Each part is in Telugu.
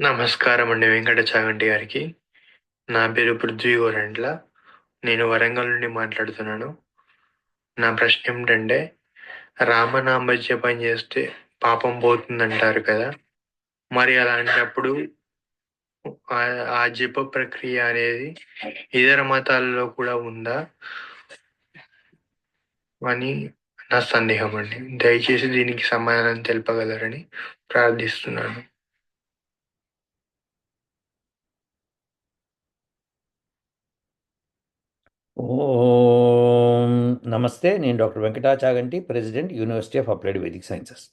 నమస్కారం అండి వెంకట చాగంటి గారికి. నా పేరు పృథ్వీ గోరెంట్ల. నేను వరంగల్ నుండి మాట్లాడుతున్నాను. నా ప్రశ్న ఏమిటంటే రామనామ జపం చేస్తే పాపం పోతుందంటారు కదా. మరి అలాంటప్పుడు ఆ- ఆ జప ప్రక్రియ అనేది ఇతర మతాలలో కూడా ఉందా? అని నా సందేహం అండి. దయచేసి దీనికి సమాధానం తెలపగలరని ప్రార్థిస్తున్నాను. ఓం నమస్తే నేను doctor Venkatachaganti president university of applied vedic sciences.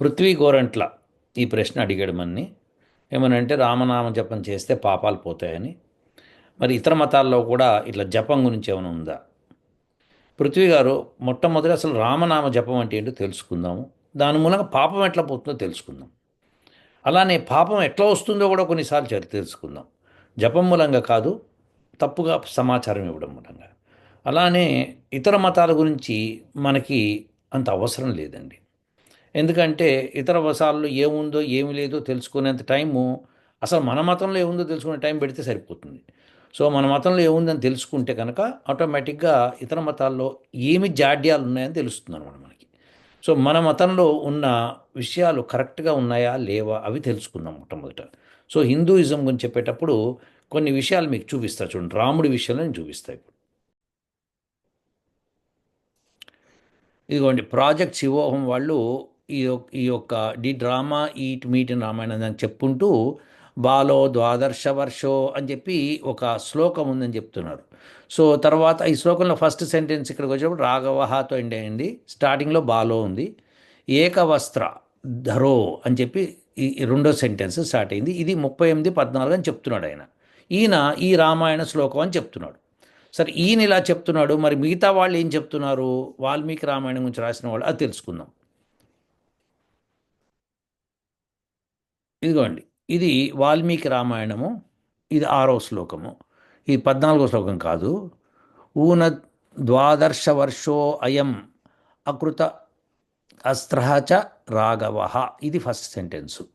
Prithvi Gorantla ఈ ప్రశ్న అడిగాడు మన్ని. ఏమనంటే రామనామ జపం చేస్తే పాపాలు పోతాయని. మరి ఇతర మతాల్లో కూడా ఇట్లా జపం గురించి ఏమైనా ఉందా? పృథ్వీ గారు మొట్టమొదటి అసలు రామనామ జపం అంటే ఏంటో తెలుసుకుందాము. దాని మూలంగా పాపం ఎట్లా పోతుందో తెలుసుకుందాం. అలానే పాపం ఎట్లా వస్తుందో కూడా కొన్నిసార్లు చరి తెలుసుకుందాం. జపం మూలంగా కాదు తప్పుగా సమాచారం ఇవ్వడం మూలంగా అలానే ఇతర మతాల గురించి మనకి అంత అవసరం లేదండి. ఎందుకంటే ఇతర వసాల్లో ఏముందో ఏమి లేదో తెలుసుకునేంత టైము అసలు మన మతంలో ఏముందో తెలుసుకునే టైం పెడితే సరిపోతుంది. సో మన మతంలో ఏముందని తెలుసుకుంటే కనుక ఆటోమేటిక్గా ఇతర మతాల్లో ఏమి జాడ్యాలు ఉన్నాయని తెలుస్తుంది అనమాట మనకి. సో మన మతంలో ఉన్న విషయాలు కరెక్ట్గా ఉన్నాయా లేవా అవి తెలుసుకుందాం మొట్టమొదట. సో హిందూయిజం గురించి చెప్పేటప్పుడు కొన్ని విషయాలు మీకు చూపిస్తా చూడండి. రాముడి విషయంలో నేను చూపిస్తా ఇప్పుడు. ఇదిగోండి ప్రాజెక్ట్ శివోహం వాళ్ళు ఈ ఈ యొక్క the drama eat meat in Ramayanam అని చెప్పుకుంటూ బాలో ద్వాదర్శ వర్షో అని చెప్పి ఒక శ్లోకం ఉందని చెప్తున్నారు. సో తర్వాత ఈ శ్లోకంలో ఫస్ట్ సెంటెన్స్ ఇక్కడికి వచ్చినప్పుడు రాఘవహతో ఎండ్ అయింది. స్టార్టింగ్లో బాలో ఉంది. ఏకవస్త్ర ధరో అని చెప్పి ఈ రెండో సెంటెన్స్ స్టార్ట్ అయింది. ఇది ముప్పై ఎనిమిది పద్నాలుగు అని చెప్తున్నాడు ఆయన. ఈయన ఈ రామాయణ శ్లోకం అని చెప్తున్నాడు. సరే ఈయన ఇలా చెప్తున్నాడు మరి మిగతా వాళ్ళు ఏం చెప్తున్నారు? వాల్మీకి రామాయణం గురించి రాసిన వాళ్ళు అది తెలుసుకుందాం. ఇదిగోండి ఇది వాల్మీకి రామాయణము ఇది ఆరో శ్లోకము. ఇది పద్నాలుగో శ్లోకం కాదు. ఊన ద్వాదర్శ వర్షో అయం అకృత అస్త్రహచ రాఘవ. ఇది ఫస్ట్ సెంటెన్సు.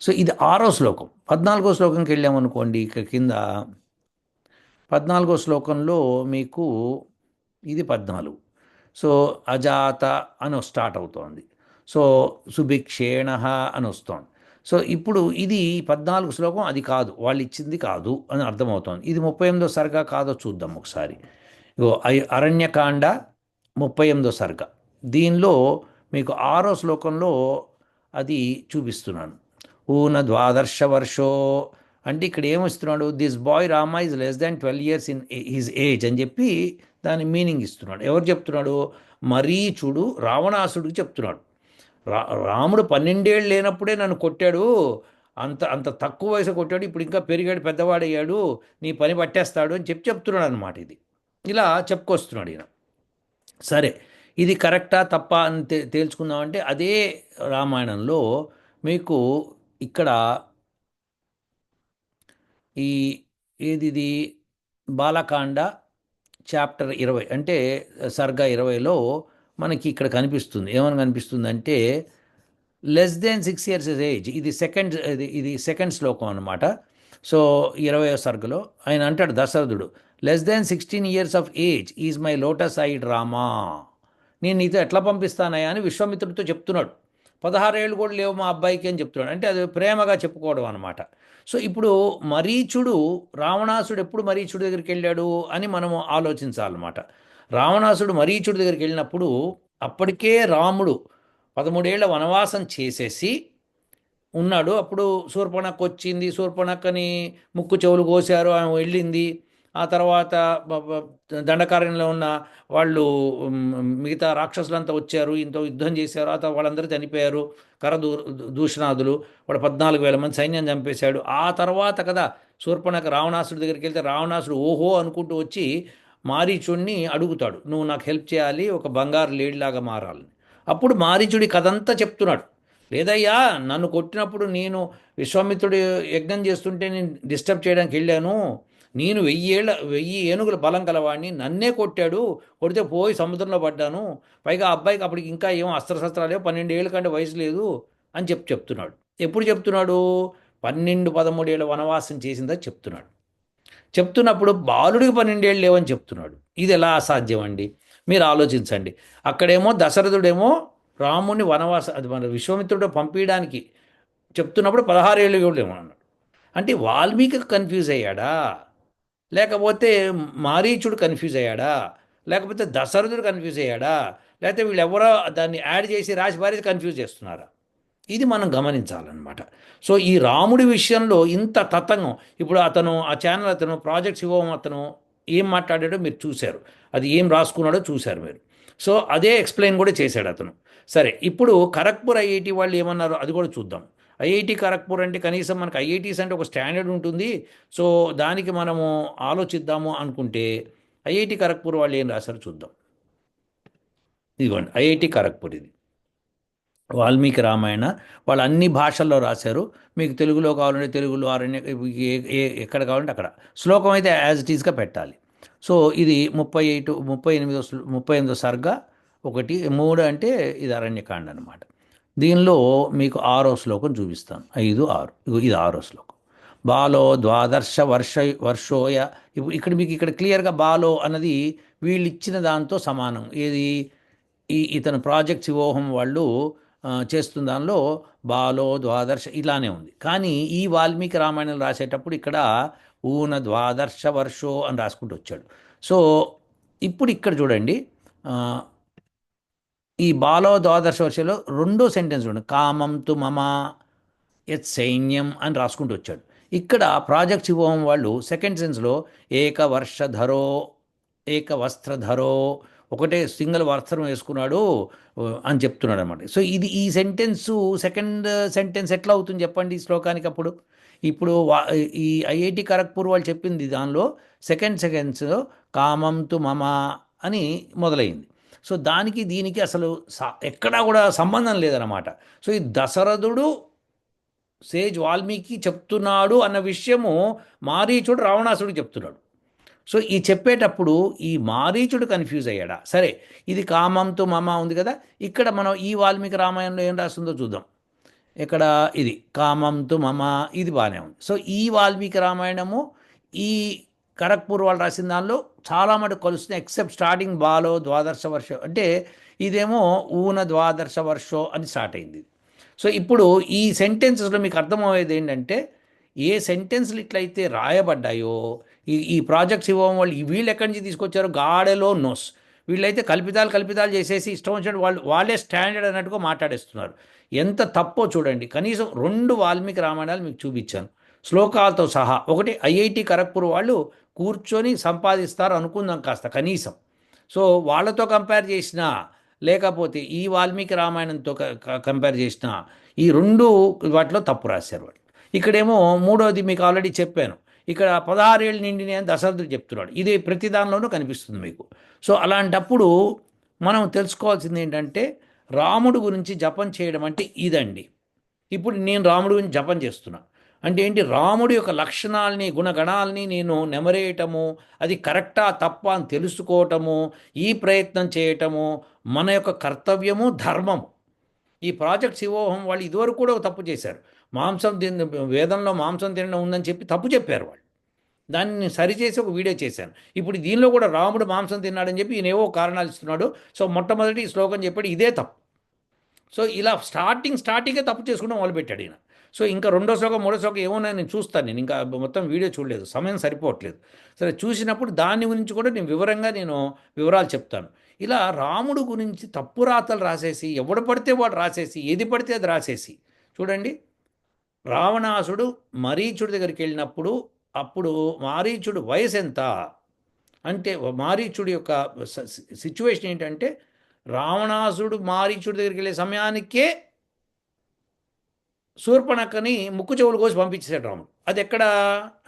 సో ఇది ఆరో శ్లోకం. పద్నాలుగో శ్లోకంకి వెళ్ళామనుకోండి ఇక కింద పద్నాలుగో శ్లోకంలో మీకు ఇది పద్నాలుగు. సో అజాత అని స్టార్ట్ అవుతోంది. సో సుభిక్షేణ అని వస్తోంది. సో ఇప్పుడు ఇది పద్నాలుగు శ్లోకం అది కాదు వాళ్ళు ఇచ్చింది కాదు అని అర్థమవుతోంది. ఇది ముప్పై ఎనిమిదో సరిగా కాదో చూద్దాం ఒకసారి. ఇగో అరణ్యకాండ ముప్పై ఎనిమిదో సర్గ. దీనిలో మీకు ఆరో శ్లోకంలో అది చూపిస్తున్నాను. ఊన ద్వాదర్శ వర్షో అంటే ఇక్కడ ఏమిస్తున్నాడు? This boy Rama is less than twelve years in his age అని చెప్పి దాని మీనింగ్ ఇస్తున్నాడు. ఎవరు చెప్తున్నాడు? మరీచుడు రావణాసుడికి చెప్తున్నాడు. రా రాముడు పన్నెండేళ్ళు లేనప్పుడే నన్ను కొట్టాడు. అంత అంత తక్కువ వయసు కొట్టాడు. ఇప్పుడు ఇంకా పెరిగాడు పెద్దవాడయ్యాడు. నీ పని పట్టేస్తాడు అని చెప్పి చెప్తున్నాడు అనమాట ఇది. ఇలా చెప్పుకొస్తున్నాడు ఈయన. సరే ఇది కరెక్టా తప్ప అని తే తేల్చుకుందామంటే అదే రామాయణంలో మీకు ఇక్కడ ఈ ఏది ఇది బాలకాండ చాప్టర్ ఇరవై. అంటే సర్గ ఇరవైలో మనకి ఇక్కడ కనిపిస్తుంది. ఏమని కనిపిస్తుంది అంటే less than six years age. ఇది సెకండ్ ఇది ఇది సెకండ్ శ్లోకం అనమాట సో ఇరవయో సర్గలో ఆయన అంటాడు దశరథుడు less than sixteen years of age is my lotus eyed Rama నేను నీతో ఎట్లా పంపిస్తానయ్యా? అని విశ్వామిత్రుడితో చెప్తున్నాడు. పదహారేళ్ళు కూడా లేవు మా అబ్బాయికి అని చెప్తున్నాడు. అంటే అది ప్రేమగా చెప్పుకోవడం అనమాట సో ఇప్పుడు మరీచుడు రావణాసుడు ఎప్పుడు మరీచుడి దగ్గరికి వెళ్ళాడు అని మనము ఆలోచించాలన్నమాట. రావణాసుడు మరీచుడి దగ్గరికి వెళ్ళినప్పుడు అప్పటికే రాముడు పదమూడేళ్ళ వనవాసం చేసేసి ఉన్నాడు. అప్పుడు శూర్పణక్ వచ్చింది శూర్పణక్కని ముక్కు చెవులు కోసారు ఆమె వెళ్ళింది. ఆ తర్వాత దండకారణ్యంలో ఉన్న వాళ్ళు మిగతా రాక్షసులంతా వచ్చారు ఇంతో యుద్ధం చేశారు ఆ తర్వాత వాళ్ళందరూ చనిపోయారు కర దూ దూషణాదులు వాడు పద్నాలుగు వేల మంది సైన్యం చంపేశాడు. ఆ తర్వాత కదా శూర్పణకు రావణాసుడి దగ్గరికి వెళ్తే రావణాసుడు ఓహో అనుకుంటూ వచ్చి మారీచుడిని అడుగుతాడు. నువ్వు నాకు హెల్ప్ చేయాలి ఒక బంగారు లేడిలాగా మారాలని. అప్పుడు మారీచుడి కథంతా చెప్తున్నాడు. లేదయ్యా నన్ను కొట్టినప్పుడు నేను విశ్వామిత్రుడు యజ్ఞం చేస్తుంటే నేను డిస్టర్బ్ చేయడానికి వెళ్ళాను. నేను వెయ్యేళ్ళ వెయ్యి ఏనుగుల బలం గలవాడిని నన్నే కొట్టాడు. కొడితే పోయి సముద్రంలో పడ్డాను. పైగా అబ్బాయికి అప్పటికి ఇంకా ఏం అస్త్రశస్త్రాలు పన్నెండు ఏళ్ళ కంటే వయసు లేదు అని చెప్పి చెప్తున్నాడు. ఎప్పుడు చెప్తున్నాడు? పన్నెండు పదమూడేళ్ళ వనవాసం చేసిందని చెప్తున్నాడు. చెప్తున్నప్పుడు బాలుడికి పన్నెండేళ్ళు లేవని చెప్తున్నాడు. ఇది ఎలా అసాధ్యం అండి మీరు ఆలోచించండి. అక్కడేమో దశరథుడేమో రాముని వనవాస అది మన విశ్వామిత్రుడు పంపించడానికి చెప్తున్నప్పుడు పదహారేళ్ళు కూడా లేమో అన్నాడు. అంటే వాల్మీకి కన్ఫ్యూజ్ అయ్యాడా? లేకపోతే మారీచుడు కన్ఫ్యూజ్ అయ్యాడా? లేకపోతే దశరథుడు కన్ఫ్యూజ్ అయ్యాడా? లేకపోతే వీళ్ళెవరో దాన్ని యాడ్ చేసి రాసి పారేసి కన్ఫ్యూజ్ చేస్తున్నారా? ఇది మనం గమనించాలన్నమాట. సో ఈ రాముడి విషయంలో ఇంత తతంగం. ఇప్పుడు అతను ఆ ఛానల్ అతను ప్రాజెక్ట్స్ ఇవ్వం అతను ఏం మాట్లాడాడో మీరు చూశారు. అది ఏం రాసుకున్నాడో చూశారు మీరు. సో అదే ఎక్స్ప్లెయిన్ కూడా చేశాడు అతను. సరే ఇప్పుడు ఖరగ్పూర్ ఐఐటి వాళ్ళు ఏమన్నారో? అది కూడా చూద్దాం. ఐఐటి ఖరగ్పూర్ అంటే కనీసం మనకు ఐఐటీస్ అంటే ఒక స్టాండర్డ్ ఉంటుంది. సో దానికి మనము ఆలోచిద్దాము అనుకుంటే ఐఐటి ఖరగ్పూర్ వాళ్ళు ఏం రాశారు చూద్దాం. ఇదిగోండి ఐఐటి ఖరగ్పూర్ ఇది. వాల్మీకి రామాయణ వాళ్ళు అన్ని భాషల్లో రాశారు. మీకు తెలుగులో కావాలంటే తెలుగులో అరణ్య ఏ- ఎక్కడ కావాలంటే అక్కడ. శ్లోకం అయితే యాజ్ ఇట్ ఈస్గా పెట్టాలి. సో ఇది ముప్పై ఎయిట్ ముప్పై ఎనిమిదో ముప్పై ఎనిమిదో సర్గ ఒకటి మూడు అంటే ఇది అరణ్యకాండ అనమాట దీనిలో మీకు ఆరో శ్లోకం చూపిస్తాను. ఐదు ఆరు. ఇది ఆరో శ్లోకం. బాలో ద్వాదర్శ వర్ష వర్షోయ. ఇప్పుడు ఇక్కడ మీకు ఇక్కడ క్లియర్గా బాలో అన్నది వీళ్ళు ఇచ్చిన దాంతో సమానం. ఏది? ఈ ఇతను ప్రాజెక్ట్ శివోహం వాళ్ళు చేస్తున్న దానిలో బాలో ద్వాదర్శ ఇలానే ఉంది. కానీ ఈ వాల్మీకి రామాయణం రాసేటప్పుడు ఇక్కడ ఊన ద్వాదర్శ వర్షో అని రాసుకుంటూ వచ్చాడు. సో ఇప్పుడు ఇక్కడ చూడండి ఈ బాలో ద్వాదర్శ వర్షంలో రెండో సెంటెన్స్ ఉండు కామం తు మమ యత్ సైన్యం అని రాసుకుంటూ వచ్చాడు. ఇక్కడ ప్రాజెక్ట్ శివోహం వాళ్ళు సెకండ్ సెన్స్లో ఏక వర్షధరో ఏక వస్త్రధరో ఒకటే సింగిల్ వస్త్రం వేసుకున్నాడు అని చెప్తున్నాడు అనమాట సో ఇది ఈ సెంటెన్స్ సెకండ్ సెంటెన్స్ ఎట్లా అవుతుంది చెప్పండి ఈ శ్లోకానికి అప్పుడు? ఇప్పుడు వా- ఈ ఐఐటి ఖరగ్పూర్ వాళ్ళు చెప్పింది దానిలో సెకండ్ సెకండ్స్ కామం తు మమ అని మొదలైంది. సో దానికి దీనికి అసలు ఎక్కడా కూడా సంబంధం లేదనమాట సో ఈ దశరథుడు సేజ్ వాల్మీకి చెప్తున్నాడు అన్న విషయము మారీచుడు రావణాసుడు చెప్తున్నాడు. సో ఈ చెప్పేటప్పుడు ఈ మారీచుడు కన్ఫ్యూజ్ అయ్యాడా? సరే ఇది కామంతో మమ ఉంది కదా ఇక్కడ మనం ఈ వాల్మీకి రామాయణంలో ఏం రాస్తుందో చూద్దాం. ఇక్కడ ఇది కామంతో మమ ఇది బాగానే ఉంది. సో ఈ వాల్మీకి రామాయణము ఈ ఖరగ్పూర్ వాళ్ళు రాసిన దానిలో చాలా మటుకు కలుస్తున్నాయి ఎక్సెప్ట్ స్టార్టింగ్ బాలో ద్వాదర్శ వర్షం. అంటే ఇదేమో ఊన ద్వాదర్శ వర్షో అని స్టార్ట్ అయింది. సో ఇప్పుడు ఈ సెంటెన్సెస్లో మీకు అర్థమయ్యేది ఏంటంటే ఏ సెంటెన్స్లు ఇట్లయితే రాయబడ్డాయో ఈ ఈ ప్రాజెక్ట్స్ ఇవ్వడం వాళ్ళు వీళ్ళు ఎక్కడి నుంచి తీసుకొచ్చారో గాడెలో నోస్. వీళ్ళైతే కల్పితాలు కల్పితాలు చేసేసి ఇష్టం వచ్చినట్టు వాళ్ళు వాళ్ళే స్టాండర్డ్ అన్నట్టుగా మాట్లాడేస్తున్నారు. ఎంత తప్పో చూడండి. కనీసం రెండు వాల్మీకి రామాయణాలు మీకు చూపించాను. శ్లోకాలతో సహా. ఒకటి ఐఐటి ఖరగ్పూర్ వాళ్ళు కూర్చొని సంపాదిస్తారు అనుకుందాం కాస్త కనీసం. సో వాళ్ళతో కంపేర్ చేసినా లేకపోతే ఈ వాల్మీకి రామాయణంతో క- కంపేర్ చేసిన ఈ రెండు వాటిలో తప్పు రాశారు వాళ్ళు. ఇక్కడేమో మూడోది మీకు ఆల్రెడీ చెప్పాను. ఇక్కడ పదహారేళ్ళు నిండిన నేను దశరథుడు చెప్తున్నాడు. ఇది ప్రతి దానిలోనూ కనిపిస్తుంది మీకు. సో అలాంటప్పుడు మనం తెలుసుకోవాల్సింది ఏంటంటే రాముడు గురించి జపం చేయడం అంటే ఇదండి. ఇప్పుడు నేను రాముడు గురించి జపం చేస్తున్నా. అంటే ఏంటి? రాముడి యొక్క లక్షణాలని గుణగణాలని నేను నెమరేయటము అది కరెక్టా తప్ప అని తెలుసుకోవటము ఈ ప్రయత్నం చేయటము మన యొక్క కర్తవ్యము ధర్మము. ఈ ప్రాజెక్ట్ శివోహం వాళ్ళు ఇదివరకు కూడా ఒక తప్పు చేశారు. మాంసం తిన వేదంలో మాంసం తినడం ఉందని చెప్పి తప్పు చెప్పారు వాళ్ళు. దాన్ని సరిచేసి ఒక వీడియో చేశాను. ఇప్పుడు దీనిలో కూడా రాముడు మాంసం తిన్నాడని చెప్పి ఈయన ఏవో కారణాలు ఇస్తున్నాడు. సో మొట్టమొదటి ఈ శ్లోకం చెప్పాడు ఇదే తప్పు. సో ఇలా స్టార్టింగ్ స్టార్టింగే తప్పు చేసుకుంటూ మొదలుపెట్టాడు ఈయన. సో ఇంకా రెండో శ్లోకం మూడో శ్లోకం ఏమో నేను చూస్తాను నేను. ఇంకా మొత్తం వీడియో చూడలేదు. సమయం సరిపోవట్లేదు. సరే చూసినప్పుడు దాని గురించి కూడా నేను వివరంగా నేను వివరాలు చెప్తాను. ఇలా రాముడు గురించి తప్పు రాతలు రాసేసి ఎవడు పడితే వాడు రాసేసి ఏది పడితే అది రాసేసి చూడండి. రావణాసుడు మరీచుడి దగ్గరికి వెళ్ళినప్పుడు అప్పుడు మారీచుడు వయసు ఎంత? అంటే మారీచుడి యొక్క సిచ్యువేషన్ ఏంటంటే రావణాసుడు మారీచుడి దగ్గరికి వెళ్ళే సమయానికే శూర్పణక్కని ముక్కు చెవులు కోసి పంపించేశాడు రాముడు. అది ఎక్కడ?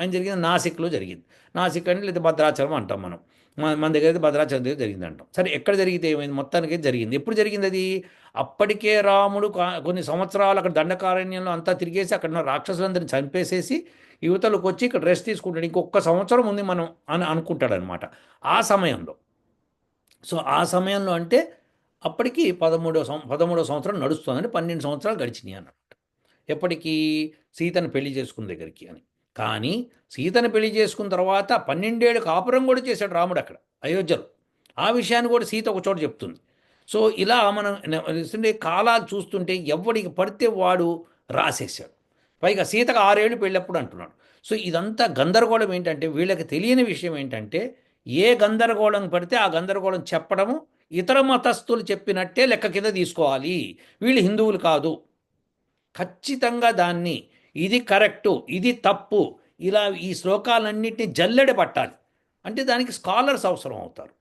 అని జరిగింది నాసిక్లో జరిగింది. నాసిక్ అంటే లేదా భద్రాచలం అంటాం మనం. మన మన దగ్గర అయితే భద్రాచలం దగ్గర జరిగింది అంటాం. సరే ఎక్కడ జరిగితే ఏమైంది? మొత్తానికి జరిగింది. ఎప్పుడు జరిగింది అది? అప్పటికే రాముడు కొన్ని సంవత్సరాలు అక్కడ దండకారణ్యంలో అంతా తిరిగేసి అక్కడ రాక్షసులందరిని చంపేసేసి యువతలకు వచ్చి ఇక్కడ రెస్ట్ తీసుకుంటాడు. ఇంకొక సంవత్సరం ఉంది మనం అని అనుకుంటాడనమాట. ఆ సమయంలో. సో ఆ సమయంలో అంటే అప్పటికి పదమూడో సం పదమూడో సంవత్సరం నడుస్తుందని పన్నెండు సంవత్సరాలు గడిచినాయి అన్నమాట ఎప్పటికీ సీతను పెళ్ళి చేసుకున్న దగ్గరికి అని. కానీ సీతను పెళ్ళి చేసుకున్న తర్వాత పన్నెండేళ్ళు కాపురం కూడా చేశాడు రాముడు అక్కడ అయోధ్యలో. ఆ విషయాన్ని కూడా సీత ఒక చోట చెప్తుంది. సో ఇలా మనం కాలాలు చూస్తుంటే ఎవడికి పడితే వాడు రాసేసాడు పైగా సీతకు ఆరేళ్ళు పెళ్ళప్పుడు అంటున్నాడు. సో ఇదంతా గందరగోళం ఏంటంటే వీళ్ళకి తెలియని విషయం ఏంటంటే ఏ గందరగోళం పడితే ఆ గందరగోళం చెప్పడము ఇతర మతస్థులు చెప్పినట్టే లెక్క కింద తీసుకోవాలి. వీళ్ళు హిందువులు కాదు. ఖచ్చితంగా దాన్ని ఇది కరెక్టు ఇది తప్పు ఇలా ఈ శ్లోకాలన్నింటినీ జల్లెడ పట్టాలి. అంటే దానికి స్కాలర్స్ అవసరం అవుతారు.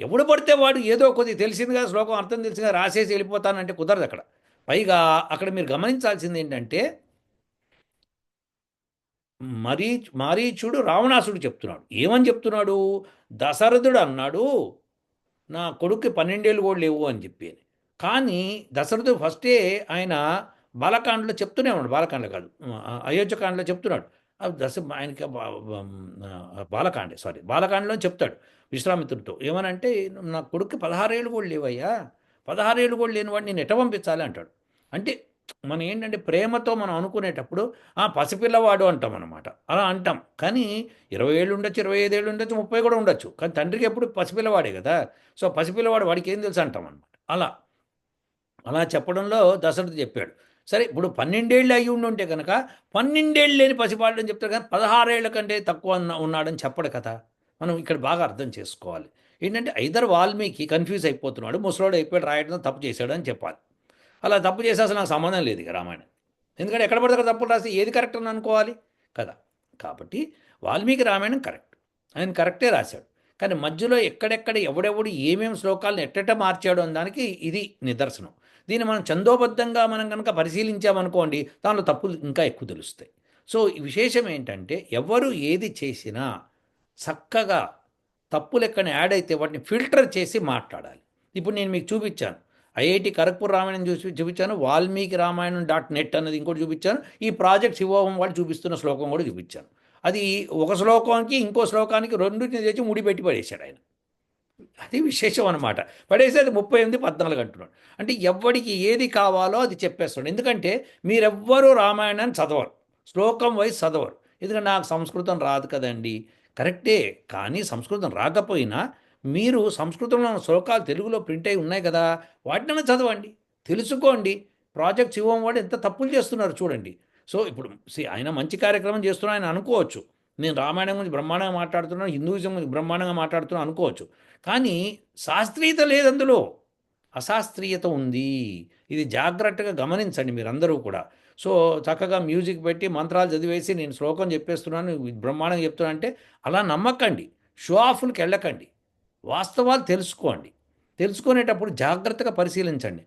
ఎవడు పడితే వాడు ఏదో కొద్ది తెలిసిందిగా శ్లోకం అర్థం తెలిసిందిగా రాసేసి వెళ్ళిపోతానంటే కుదరదు అక్కడ. పైగా అక్కడ మీరు గమనించాల్సింది ఏంటంటే మరీ మారీచుడు రావణాసుడు చెప్తున్నాడు. ఏమని చెప్తున్నాడు? దశరథుడు అన్నాడు నా కొడుక్కి పన్నెండేళ్ళు కూడా లేవు అని చెప్పి కానీ దశరథుడు ఫస్టే ఆయన బాలకాండలో చెప్తూనే ఉన్నాడు బాలకాండ కాదు అయోధ్యకాండలో చెప్తున్నాడు. దశ ఆయనకి బాలకాండే సారీ బాలకాండలో చెప్తాడు విశ్వామిత్రుడితో. ఏమనంటే నా కొడుకు పదహారేళ్ళు కూడా లేవయ్యా పదహారేళ్ళు కూడా లేని వాడిని నేను ఎట పంపించాలి అంటాడు. అంటే మనం ఏంటంటే ప్రేమతో మనం అనుకునేటప్పుడు ఆ పసిపిల్లవాడు అంటాం అనమాట అలా అంటాం. కానీ ఇరవై ఏళ్ళు ఉండొచ్చు ఇరవై ఐదు ఏళ్ళు ఉండొచ్చు ముప్పై కూడా ఉండొచ్చు. కానీ తండ్రికి ఎప్పుడు పసిపిల్లవాడే కదా. సో పసిపిల్లవాడు వాడికి ఏం తెలుసు అంటాం అనమాట అలా అలా చెప్పడంలో దశరథుడు చెప్పాడు. సరే ఇప్పుడు పన్నెండేళ్ళు అయ్యి ఉండి ఉంటే కనుక పన్నెండేళ్ళు లేని పసిపాడు అని చెప్తారు కానీ పదహారేళ్ళ కంటే తక్కువ ఉన్నాడని చెప్పడు కదా. మనం ఇక్కడ బాగా అర్థం చేసుకోవాలి. ఏంటంటే ఐదర్ వాల్మీకి కన్ఫ్యూజ్ అయిపోతున్నాడు ముసలోడు అయిపోయాడు రాయడం తప్పు చేశాడు అని చెప్పాలి. అలా తప్పు చేసే అసలు నాకు సంబంధం లేదు ఇక రామాయణం. ఎందుకంటే ఎక్కడ పడితే తప్పులు రాస్తే ఏది కరెక్ట్ అని అనుకోవాలి కదా. కాబట్టి వాల్మీకి రామాయణం కరెక్ట్. ఆయన కరెక్టే రాశాడు. కానీ మధ్యలో ఎక్కడెక్కడ ఎవడెవడు ఏమేమి శ్లోకాలను ఎట్టెట్ట మార్చాడు అన్న దానికి ఇది నిదర్శనం. దీన్ని మనం చందోబద్ధంగా మనం కనుక పరిశీలించామనుకోండి దానిలో తప్పులు ఇంకా ఎక్కువ తెలుస్తాయి. సో ఈ విశేషం ఏంటంటే ఎవరు ఏది చేసినా చక్కగా తప్పులు ఎక్కడ యాడ్ అయితే వాటిని ఫిల్టర్ చేసి మాట్లాడాలి. ఇప్పుడు నేను మీకు చూపించాను. ఐఐటి ఖరగ్పూర్ రామాయణం చూసి చూపించాను వాల్మీకి రామాయణం డాట్ నెట్ అన్నది ఇంకోటి చూపించాను ఈ ప్రాజెక్ట్ శివోహం వాళ్ళు చూపిస్తున్న శ్లోకం కూడా చూపించాను. అది ఒక శ్లోకానికి ఇంకో శ్లోకానికి రెండింటిని తెచ్చి ముడిపెట్టి పడేశాడు ఆయన. అది విశేషం అనమాట పడేసేది ముప్పై ఎనిమిది పద్నాలుగు అంటున్నాడు. అంటే ఎవడికి ఏది కావాలో అది చెప్పేస్తాడు ఎందుకంటే మీరెవ్వరూ రామాయణాన్ని చదవరు. శ్లోకం వైజ్ చదవరు. ఎందుకంటే నాకు సంస్కృతం రాదు కదండి. కరెక్టే. కానీ సంస్కృతం రాకపోయినా మీరు సంస్కృతంలో ఉన్న శ్లోకాలు తెలుగులో ప్రింట్ అయి ఉన్నాయి కదా. వాటిని చదవండి. తెలుసుకోండి. ప్రాజెక్ట్ శివం వాడు ఎంత తప్పులు చేస్తున్నారు చూడండి. సో ఇప్పుడు ఆయన మంచి కార్యక్రమం చేస్తున్నారు ఆయన అనుకోవచ్చు. నేను రామాయణం గురించి బ్రహ్మాండంగా మాట్లాడుతున్నాను హిందూయిజం గురించి బ్రహ్మాండంగా మాట్లాడుతున్నాను అనుకోవచ్చు. కానీ శాస్త్రీయత లేదు అందులో. అశాస్త్రీయత ఉంది. ఇది జాగ్రత్తగా గమనించండి మీరందరూ కూడా. సో చక్కగా మ్యూజిక్ పెట్టి మంత్రాలు చదివేసి నేను శ్లోకం చెప్పేస్తున్నాను బ్రహ్మాండంగా చెప్తున్నా అంటే అలా నమ్మకండి. షో ఆఫ్లకి వెళ్ళకండి. వాస్తవాలు తెలుసుకోండి. తెలుసుకునేటప్పుడు జాగ్రత్తగా పరిశీలించండి.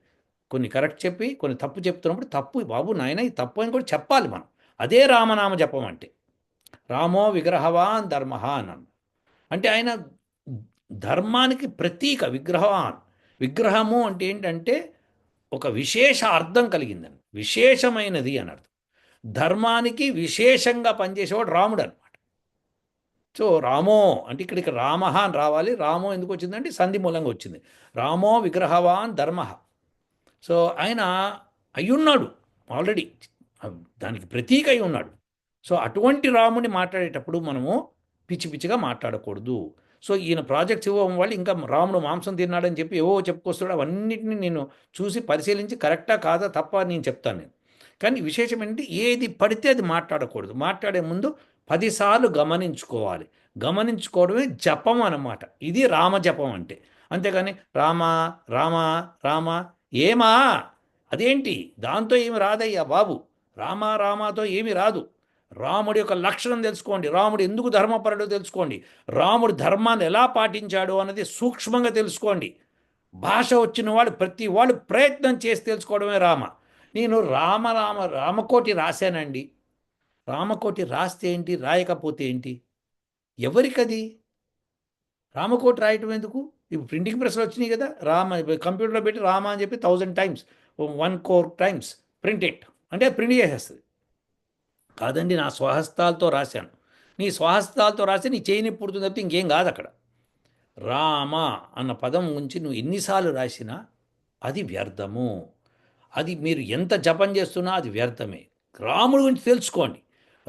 కొన్ని కరెక్ట్ చెప్పి కొన్ని తప్పు చెప్తున్నప్పుడు తప్పు బాబు నాయన ఈ తప్పు అని కూడా చెప్పాలి మనం. అదే రామనామ జపం అంటే. రామో విగ్రహవాన్ ధర్మహాన్ అన్నాను అంటే ఆయన ధర్మానికి ప్రతీక విగ్రహవాన్. విగ్రహము అంటే ఏంటంటే ఒక విశేష అర్థం కలిగిందని. విశేషమైనది అని అర్థం. ధర్మానికి విశేషంగా పనిచేసేవాడు రాముడు అనమాట సో రామో అంటే ఇక్కడికి ఇక్కడ రామ అని రావాలి. రామో ఎందుకు వచ్చిందంటే సంధి మూలంగా వచ్చింది. రామో విగ్రహవాన్ ధర్మ సో ఆయన అయ్యున్నాడు. ఆల్రెడీ దానికి ప్రతీక అయి ఉన్నాడు సో అటువంటి రాముని మాట్లాడేటప్పుడు మనము పిచ్చి పిచ్చిగా మాట్లాడకూడదు. సో ఈయన ప్రాజెక్ట్స్ ఇవ్వడం వాళ్ళు ఇంకా రాముడు మాంసం తిన్నాడని చెప్పి ఏవో చెప్పుకొస్తాడు అవన్నిటిని నేను చూసి పరిశీలించి కరెక్టా కాదా తప్ప నేను చెప్తాను నేను. కానీ విశేషం ఏంటంటే ఏది పడితే అది మాట్లాడకూడదు. మాట్లాడే ముందు పదిసార్లు గమనించుకోవాలి. గమనించుకోవడమే జపం అన్నమాట. ఇది రామజపం అంటే. అంతేగాని రామ రామ రామ ఏమా? అదేంటి? దాంతో ఏమి రాదయ్యా బాబు? రామ రామాతో ఏమి రాదు. రాముడి యొక్క లక్షణం తెలుసుకోండి. రాముడు ఎందుకు ధర్మపరుడో తెలుసుకోండి. రాముడు ధర్మాన్ని ఎలా పాటించాడు అన్నది సూక్ష్మంగా తెలుసుకోండి. భాష వచ్చిన వాడు ప్రతి వాళ్ళు ప్రయత్నం చేసి తెలుసుకోవడమే రామ. నేను రామ రామ రామకోటి రాశానండి. రామకోటి రాస్తే ఏంటి? రాయకపోతే ఏంటి? ఎవరికది? రామకోటి రాయటం ఎందుకు? ఇప్పుడు ప్రింటింగ్ ప్రెస్లు వచ్చినాయి కదా. రామ కంప్యూటర్లో పెట్టి రామ అని చెప్పి thousand times one crore times print it అంటే ప్రింట్ చేసేస్తుంది. కాదండి నా స్వహస్తాలతో రాశాను. నీ స్వహస్తాలతో రాసి నీ చేయని పుడుతుంది తప్పితే ఇంకేం కాదు అక్కడ. రామ అన్న పదం ఉంచి నువ్వు ఎన్నిసార్లు రాసినా అది వ్యర్థము. అది మీరు ఎంత జపం చేస్తున్నా అది వ్యర్థమే. రాముడి గురించి తెలుసుకోండి.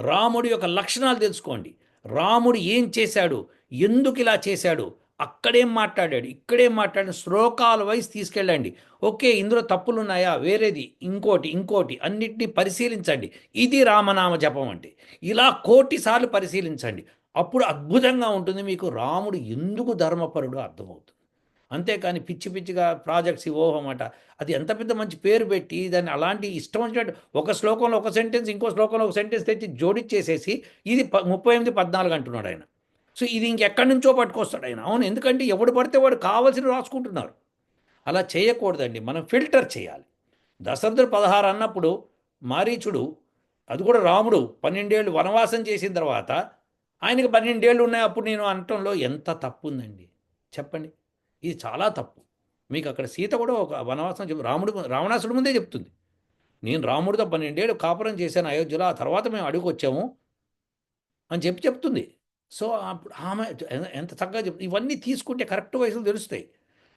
రాముడి యొక్క లక్షణాలు తెలుసుకోండి. రాముడు ఏం చేశాడు? ఎందుకు ఇలా చేశాడు? అక్కడేం మాట్లాడాడు. ఇక్కడేం మాట్లాడాడు శ్లోకాల వైస్ తీసుకెళ్ళండి. ఓకే ఇందులో తప్పులు ఉన్నాయా వేరేది ఇంకోటి ఇంకోటి అన్నిటినీ పరిశీలించండి. ఇది రామనామ జపం అంటే. ఇలా కోటిసార్లు పరిశీలించండి. అప్పుడు అద్భుతంగా ఉంటుంది మీకు. రాముడు ఎందుకు ధర్మపరుడు అర్థమవుతుంది. అంతేకాని పిచ్చి పిచ్చిగా ప్రాజెక్ట్స్ ఇవ్వమాట అది ఎంత పెద్ద మంచి పేరు పెట్టి దాన్ని అలాంటి ఇష్టం వచ్చినట్టు ఒక శ్లోకంలో ఒక సెంటెన్స్ ఇంకో శ్లోకంలో ఒక సెంటెన్స్ తెచ్చి జోడిచ్చేసేసి ఇది ప ముప్పై ఎనిమిది పద్నాలుగు అంటున్నాడు ఆయన. సో ఇది ఇంకెక్కడి నుంచో పట్టుకొస్తాడు ఆయన. అవును ఎందుకంటే ఎవడు పడితే వాడు కావాల్సిన రాసుకుంటున్నారు అలా చేయకూడదండి. మనం ఫిల్టర్ చేయాలి. దశరథుడు పదహారు అన్నప్పుడు మారీచుడు అది కూడా రాముడు పన్నెండేళ్ళు వనవాసం చేసిన తర్వాత ఆయనకి పన్నెండేళ్ళు ఉన్నాయి. అప్పుడు నేను అనటంలో ఎంత తప్పు ఉందండి చెప్పండి. ఇది చాలా తప్పు. మీకు అక్కడ సీత కూడా ఒక వనవాసం చెప్పు రాముడు రావణాసుడి ముందే చెప్తుంది. నేను రాముడితో పన్నెండేళ్ళు కాపురం చేశాను అయోధ్యలో ఆ తర్వాత మేము అడుగు వచ్చాము అని చెప్పి చెప్తుంది. సో అప్పుడు ఆమె ఎంత చక్కగా చెప్ ఇవన్నీ తీసుకుంటే కరెక్ట్ వయసులు తెలుస్తాయి.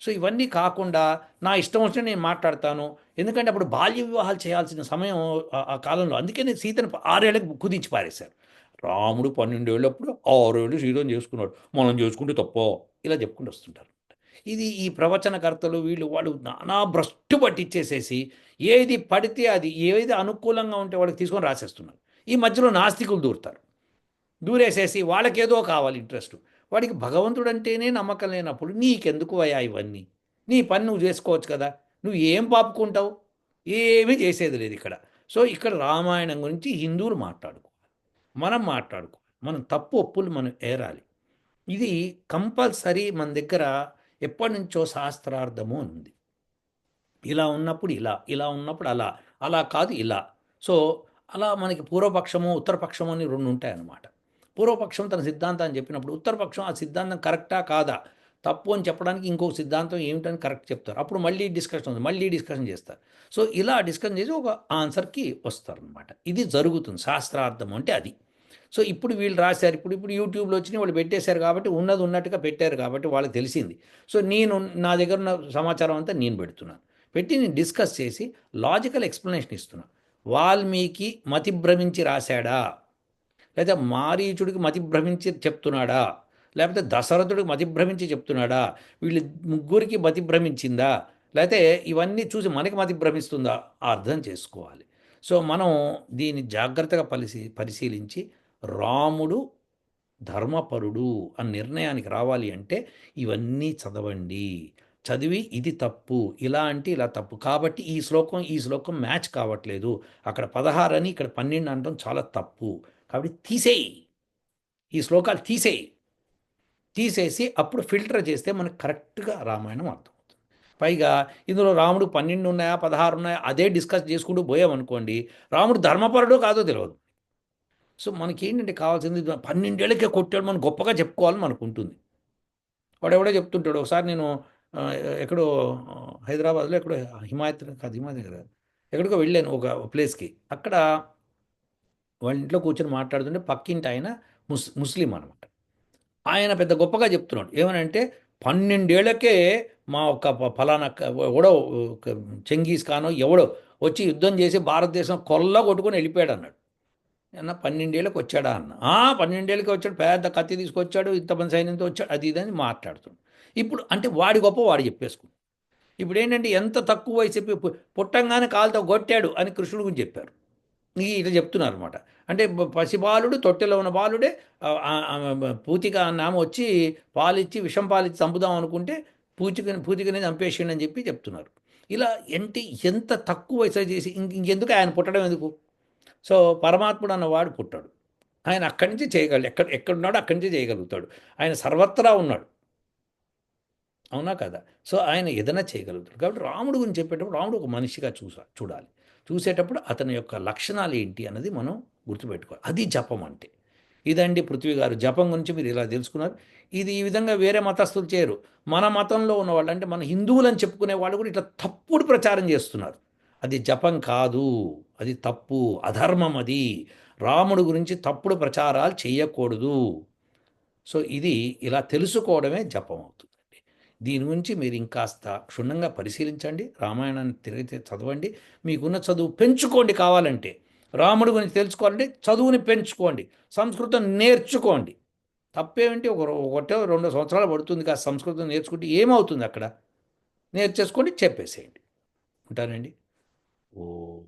సో ఇవన్నీ కాకుండా నా ఇష్టం వచ్చిన నేను మాట్లాడతాను. ఎందుకంటే అప్పుడు బాల్య వివాహాలు చేయాల్సిన సమయం ఆ- కాలంలో. అందుకే నేను సీతను ఆరేళ్ళకి కుదించి పారేశారు. రాముడు పన్నెండేళ్ళప్పుడు ఆరేళ్ళు సీతను చేసుకున్నాడు. మనం చేసుకుంటే తప్పో? ఇలా చెప్పుకుంటూ వస్తుంటారు. ఇది ఈ ప్రవచనకర్తలు వీళ్ళు వాళ్ళు నానా భ్రష్టు పట్టించేసేసి ఏది పడితే అది ఏది అనుకూలంగా ఉంటే వాళ్ళకి తీసుకొని రాసేస్తున్నారు. ఈ మధ్యలో నాస్తికులు దూరుతారు. దూరేసేసి వాళ్ళకేదో కావాలి ఇంట్రెస్ట్. వాడికి భగవంతుడు అంటేనే నమ్మకం లేనప్పుడు నీకెందుకు అయ్యా ఇవన్నీ? నీ పని నువ్వు చేసుకోవచ్చు కదా? నువ్వు ఏం పాపుకుంటావు? ఏమీ చేసేది లేదు ఇక్కడ. సో ఇక్కడ రామాయణం గురించి హిందువులు మాట్లాడుకోవాలి. మనం మాట్లాడుకోవాలి. మనం తప్పు ఒప్పులు మనం ఏరాలి. ఇది కంపల్సరీ మన దగ్గర ఎప్పటి నుంచో శాస్త్రార్థము అని ఉంది. ఇలా ఉన్నప్పుడు ఇలా ఇలా ఉన్నప్పుడు అలా అలా కాదు ఇలా. సో అలా మనకి పూర్వపక్షము ఉత్తరపక్షము అని రెండు ఉంటాయన్నమాట. పూర్వపక్షం తన సిద్ధాంతాన్ని చెప్పినప్పుడు ఉత్తరపక్షం ఆ సిద్ధాంతం కరెక్టా కాదా? తప్పు అని చెప్పడానికి ఇంకో సిద్ధాంతం ఏమిటని కరెక్ట్ చెప్తారు. అప్పుడు మళ్ళీ డిస్కషన్ ఉంది మళ్ళీ డిస్కషన్ చేస్తారు. సో ఇలా డిస్కషన్ చేసి ఒక ఆన్సర్కి వస్తారనమాట ఇది జరుగుతుంది. శాస్త్రార్థం అంటే అది. సో ఇప్పుడు వీళ్ళు రాశారు. ఇప్పుడు ఇప్పుడు యూట్యూబ్లో వచ్చి వాళ్ళు పెట్టేశారు కాబట్టి ఉన్నది ఉన్నట్టుగా పెట్టారు కాబట్టి వాళ్ళకి తెలిసింది. సో నేను నా దగ్గర ఉన్న సమాచారం అంతా నేను పెడుతున్నాను. పెట్టి నేను డిస్కస్ చేసి లాజికల్ ఎక్స్ప్లెనేషన్ ఇస్తున్నాను వాల్మీకి మతిభ్రమించి రాశాడా? లేదా మారీచుడికి మతి భ్రమించి చెప్తున్నాడా? లేకపోతే దశరథుడికి మతి భ్రమించి చెప్తున్నాడా? వీళ్ళు ముగ్గురికి మతి భ్రమించిందా లేకపోతే ఇవన్నీ చూసి మనకి మతి భ్రమిస్తుందా అర్థం చేసుకోవాలి. సో మనం దీన్ని జాగ్రత్తగా పరిశీ పరిశీలించి రాముడు ధర్మపరుడు అని నిర్ణయానికి రావాలి అంటే ఇవన్నీ చదవండి. చదివి ఇది తప్పు. ఇలా అంటే ఇలా తప్పు. కాబట్టి ఈ శ్లోకం ఈ శ్లోకం మ్యాచ్ కావట్లేదు. అక్కడ పదహారు అని ఇక్కడ పన్నెండు అనడం చాలా తప్పు. కాబట్టి తీసేయి. ఈ శ్లోకాలు తీసేయి. తీసేసి అప్పుడు ఫిల్టర్ చేస్తే మనకు కరెక్ట్గా రామాయణం అర్థమవుతుంది. పైగా ఇందులో రాముడు పన్నెండు ఉన్నాయా పదహారు ఉన్నాయా అదే డిస్కస్ చేసుకుంటూ పోయామనుకోండి రాముడు ధర్మపరుడో కాదో తెలియదు సో మనకి ఏంటంటే కావాల్సింది పన్నెండేళ్ళకే కొట్టాడు మనం గొప్పగా చెప్పుకోవాలని మనకు ఉంటుంది. వాడు చెప్తుంటాడు ఒకసారి నేను ఎక్కడో హైదరాబాద్లో ఎక్కడో హిమాయత్ కాదు హిమాయత్ కదా ఎక్కడికో వెళ్ళాను ఒక ప్లేస్కి. అక్కడ వాళ్ళ ఇంట్లో కూర్చొని మాట్లాడుతుంటే పక్కింటి ఆయన ముస్ ముస్లిం అనమాట ఆయన పెద్ద గొప్పగా చెప్తున్నాడు. ఏమనంటే పన్నెండేళ్ళకే మా ఒక ఫలానా ఎవడో చెంగీస్ ఖానో ఎవడో వచ్చి యుద్ధం చేసి భారతదేశం కొల్ల కొట్టుకొని వెళ్ళిపోయాడు అన్నాడు అన్న పన్నెండేళ్ళకి వచ్చాడా అన్న. పన్నెండేళ్ళకి వచ్చాడు. పెద్ద కత్తి తీసుకొచ్చాడు. ఇంతమంది సైన్యంతో వచ్చాడు. అది ఇది అని మాట్లాడుతున్నాడు. ఇప్పుడు అంటే వాడి గొప్ప వాడు చెప్పేసుకున్నాడు ఇప్పుడు ఏంటంటే ఎంత తక్కువ వయసు చెప్పి పుట్టంగానే కాలుతో కొట్టాడు అని కృష్ణుడు గురించి చెప్పారు. ఇట్లా చెప్తున్నారు అనమాట అంటే పసిబాలుడు తొట్టెలో ఉన్న బాలుడే పూతిక అన్న ఆమె వచ్చి పాలిచ్చి విషం పాలిచ్చి చంపుదాం అనుకుంటే పూచికని పూతికనే చంపేసిండని చెప్పి చెప్తున్నారు. ఇలా ఎంటి ఎంత తక్కువ వయసు చేసి ఇంక ఇంకెందుకు ఆయన పుట్టడం ఎందుకు? సో పరమాత్ముడు అన్నవాడు పుట్టాడు. ఆయన అక్కడి నుంచి చేయగలడు ఎక్కడ ఎక్కడున్నాడో అక్కడి నుంచి చేయగలుగుతాడు. ఆయన సర్వత్రా ఉన్నాడు. అవునా కదా? సో ఆయన ఏదైనా చేయగలుగుతాడు. కాబట్టి రాముడు గురించి చెప్పేటప్పుడు రాముడు ఒక మనిషిగా చూసా చూడాలి. చూసేటప్పుడు అతని యొక్క లక్షణాలు ఏంటి అన్నది మనం గుర్తుపెట్టుకోవాలి. అది జపం అంటే. ఇదండి పృథ్వీ గారు జపం గురించి మీరు ఇలా తెలుసుకున్నారు. ఇది ఈ విధంగా వేరే మతస్థులు చేయరు. మన మతంలో ఉన్న వాళ్ళు అంటే మన హిందువులని చెప్పుకునే వాళ్ళు కూడా ఇట్లా తప్పుడు ప్రచారం చేస్తున్నారు. అది జపం కాదు. అది తప్పు. అధర్మం అది. రాముడు గురించి తప్పుడు ప్రచారాలు చేయకూడదు. సో ఇది ఇలా తెలుసుకోవడమే జపం అవుతుంది. దీని గురించి మీరు ఇంకాస్త క్షుణ్ణంగా పరిశీలించండి రామాయణాన్ని తిరిగి చదవండి. మీకున్న చదువు పెంచుకోండి కావాలంటే. రాముడు గురించి తెలుసుకోవాలంటే చదువుని పెంచుకోండి. సంస్కృతం నేర్చుకోండి. తప్పేమిటి? ఒక ఒకటో రెండో సంవత్సరాలు పడుతుంది కాదు సంస్కృతం నేర్చుకుంటే ఏమవుతుంది అక్కడ? నేర్చేసుకోండి చెప్పేసేయండి. ఉంటానండి. ఓ